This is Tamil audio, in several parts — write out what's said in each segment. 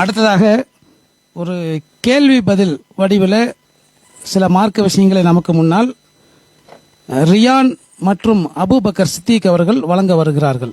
அடுத்ததாக ஒரு கேள்வி பதில் வடிவில் சில மார்க்க விஷயங்களை நமக்கு முன்னால் ரியான் மற்றும் அபூபக்கர் சித்திக் அவர்கள் வழங்க வருகிறார்கள்.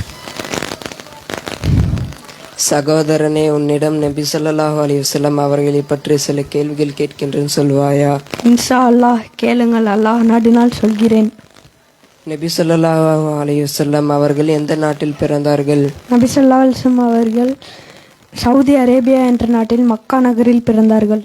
சகோதரனே உன்னிடம் நபி ஸல்லல்லாஹு அலைஹி வஸல்லம் அவர்களை பற்றி சில கேள்விகள் கேட்கின்றேன் சொல்வாயா? இன்ஷா அல்லாஹ் கேளுங்கள். அல்லாஹ் நாடினால் சொல்கிறேன். நபி ஸல்லல்லாஹு அலைஹி வஸல்லம் அவர்கள் எந்த நாட்டில் பிறந்தார்கள்? நபி வஸல்லம் அவர்கள் சவுதி அரேபியா என்ற நாட்டில் மக்கா நகரில் பிறந்தார்கள்.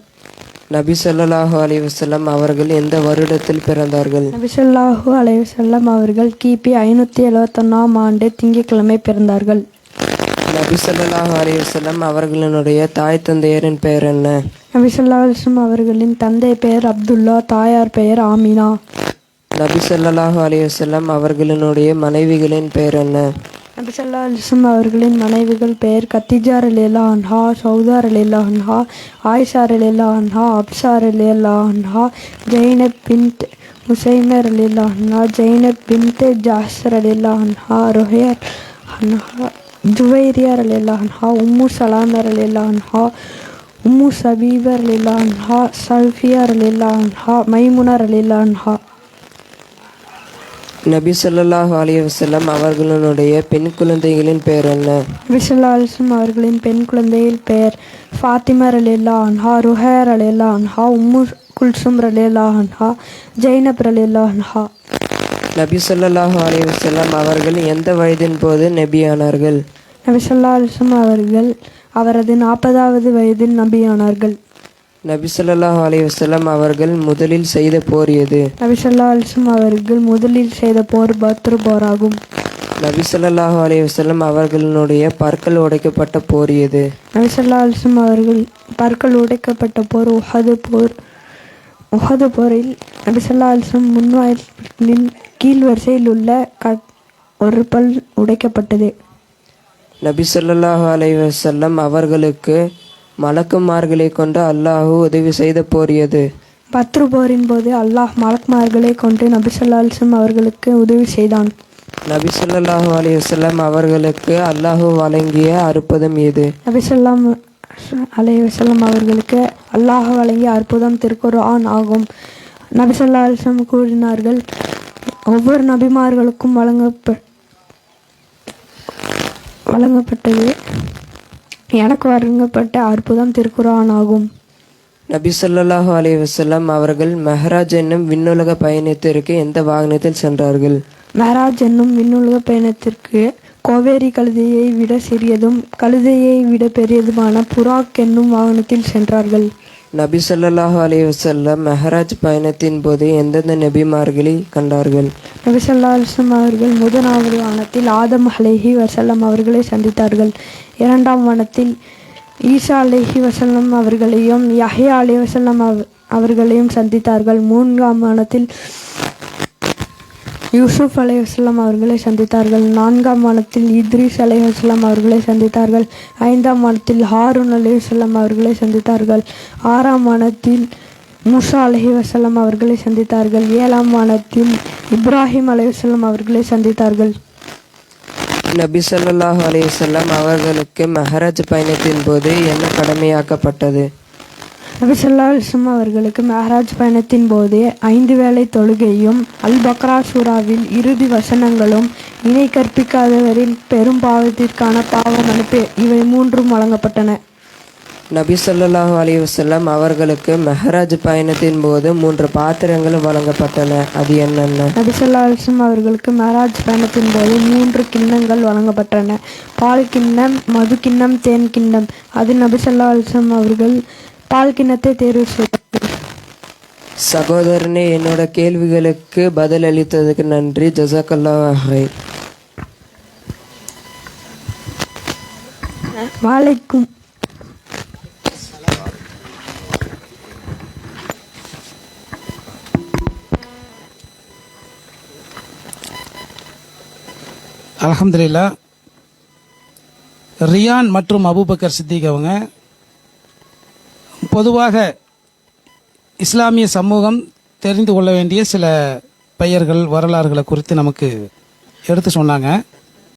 நபி ஸல்லல்லாஹு அலைஹி வஸல்லம் அவர்கள் எந்த வருடத்தில் பிறந்தார்கள்? நபி ஸல்லல்லாஹு அலைஹி வஸல்லம் அவர்கள் கிபி ஐநூற்றி எழுவத்தொன்னாம் ஆண்டு திங்கட்கிழமை பிறந்தார்கள். நபி ஸல்லல்லாஹு அலைஹி வஸல்லம் அவர்களினுடைய தாய் தந்தையரின் பெயர் என்ன? நபி ஸல்லல்லாஹு அலைஹி வஸல்லம் அவர்களின் தந்தை பெயர் அப்துல்லா தாயார் பெயர் ஆமினா. நபி ஸல்லல்லாஹு அலைஹி வஸல்லம் அவர்களினுடைய மனைவிகளின் பெயர் என்ன? நபி ஸல்லல்லாஹு அலைஹி வஸல்லம் அவர்களின் மனைவிகள் பெயர் கத்திஜா ரலியல்லா அன்ஹா சௌதா ரலியல்லா அன்ஹா ஆயிஷா ரலியல்லா அன்ஹா அப்சா ரலியல்லா அன்ஹா ஜெய்னப் பின்த் முசைமர் ரலியல்லா அன்ஹா ஜெய்னப் பின்த் ஜாஸ் ரலியல்லா அன்ஹா ருஹையர் அன்ஹா ஜுவைரியா ரலியல்லா அன்ஹா உம்மு சலாம ரலியல்லா அன்ஹா உம்மு சபீபா ரலியல்லா அன்ஹா சல்ஃபியா ரலியல்லா அன்ஹா மைமுனா ரலியல்லா அன்ஹா நபி ஸல்லல்லாஹு அலைஹி வஸல்லம் அவர்களினுடைய பெண் குழந்தைகளின் பெயர் என்ன? விசல்லா அலிஸ்லம் அவர்களின் பெண் குழந்தையில் பெயர் ஃபாத்திமா ரலியல்லா அன்ஹா ருஹேர் ரலியல்லா அன்ஹா உம்மு குல்சும் ரலியல்லா அன்ஹா ஜெய்னப் ரலியல்லா அன்ஹா நபி ஸல்லல்லாஹு அலைஹி வஸல்லம் அவர்கள் எந்த வயதின் போது நபியானார்கள்? நபிசல்லா அலிஸ்லம் அவர்கள் அவரது நாற்பதாவது வயதில் நபியானார்கள். நபி ஸல்லல்லாஹு அலைஹி வஸல்லம் அவர்கள் முதலில் செய்த போர் எது? நபிசல்லா அலிஸ்லம் அவர்கள் முதலில் செய்த போர் பத்ரு போராகும் நபி ஸல்லல்லாஹு அலைஹி வஸல்லம் அவர்களினுடைய பற்கள் உடைக்கப்பட்ட போர் எது? நபிசல்லா அலிஸ்லம் அவர்கள் பற்கள் உடைக்கப்பட்ட போர் உஹது போர். உஹது போரில் நபிசல்லா அலிஸ்லம் முன்வாயிலின் கீழ் வரிசையில் உள்ள ஒரு பல் உடைக்கப்பட்டது. நபி ஸல்லல்லாஹு அலைஹி வஸல்லம் அவர்களுக்கு மலக்குமார்களை கொண்டு அல்லாஹ் உதவி செய்த போர் எது பத்ரு போரின் போது அல்லாஹ் மலக்மார்களை கொண்டு நபிசல்லா அலிஸ்லம் அவர்களுக்கு உதவி செய்தான். நபி ஸல்லல்லாஹு அலைஹி வஸல்லம் அவர்களுக்கு அல்லாஹ் வழங்கிய அற்புதம் எது? நபிசல்லாம் அலைஹி வஸல்லம் அவர்களுக்கு அல்லாஹ் வழங்கிய அற்புதம் திருக்குர்ஆன் ஆகும். நபிசல்லா அலிஸ்லம் கூறினார்கள் ஒவ்வொரு நபிமார்களுக்கும் வழங்கப்ப வழங்கப்பட்டது. எனக்கு வழங்கப்பட்ட அற்புதம் திருக்குர்ஆன் ஆகும் நபி ஸல்லல்லாஹு அலைஹி வஸல்லம் அவர்கள் மெஹராஜ் என்னும் விண்ணுலக பயணத்திற்கு எந்த வாகனத்தில் சென்றார்கள்? மெஹராஜ் என்னும் விண்ணுலக பயணத்திற்கு கோவேரி கழுதையை விட சிறியதும் கழுதையை விட பெரியதுமான புராக் என்னும் வாகனத்தில் சென்றார்கள். நபி சொல்லாஹு அலி வசல்லம் மெஹராஜ் பயணத்தின் போது எந்தெந்த நபிமார்களை கண்டார்கள்? நபி ஸல்லல்லாஹு அலைஹி அவர்கள் முதலாவது வானத்தில் ஆதம் அலேஹி வசல்லம் அவர்களை சந்தித்தார்கள். இரண்டாம் வானத்தில் ஈசா அலைஹி வசல்லம் அவர்களையும் யஹ்யா அலி வசல்லம் அவர்களையும் சந்தித்தார்கள். மூன்றாம் வானத்தில் யூசுப் அலைஹி அவர்களை சந்தித்தார்கள். நான்காம் மாதத்தில் இத்ரிஸ் அலைஹி அவர்களை சந்தித்தார்கள். ஐந்தாம் மாதத்தில் ஹாரூன் அலையுஸ்லாம் அவர்களை சந்தித்தார்கள். ஆறாம் மாதத்தில் முசா அலஹி வசலம் அவர்களை சந்தித்தார்கள். ஏழாம் மாதத்தில் இப்ராஹிம் அலையுஸ்லாம் அவர்களை சந்தித்தார்கள். நபி சொல்லாஹ் அலைஹி அவர்களுக்கு மெஹராஜ் பயணத்தின் போது என்ன கடமையாக்கப்பட்டது? நபி வஸல்லம் அவர்களுக்கு மெஹராஜ் பயணத்தின் போது ஐந்து வேளை தொழுகையும் அல் பக்ரா சூராவில் இறுதி வசனங்களும் இணை கற்பிக்காதவரின் பெரும் பாவத்திற்கான பாவ மன்னிப்பு இவை மூன்றும் வழங்கப்பட்டன. நபி ஸல்லல்லாஹு அலைஹி வஸல்லம் அவர்களுக்கு மெஹராஜ் பயணத்தின் போது மூன்று பாத்திரங்கள் வழங்கப்பட்டன. அது என்னென்ன? நபிசல்லா அலிஸ்லம் அவர்களுக்கு மேராஜ் பயணத்தின் போது மூன்று கிண்ணங்கள் வழங்கப்பட்டன. பால் கிண்ணம் மது கிண்ணம் தேன் கிண்ணம். அது நபிசல்லா அலிஸ்லம் அவர்கள் பால் கிண்ணத்தை தேர்வு செய்தார்கள் சகோதரனே என்னோட கேள்விகளுக்கு பதில் அளித்ததுக்கு நன்றி ஜசாக்கல்லாஹ் வாழைக்கும். அல்ஹம்துலில்லா ரியான் மற்றும் அபூபக்கர் சித்திக் அவங்க பொதுவாக இஸ்லாமிய சமூகம் தெரிந்து கொள்ள வேண்டிய சில பெயர்கள் வரலாறுகளை குறித்து நமக்கு எடுத்து சொன்னாங்க.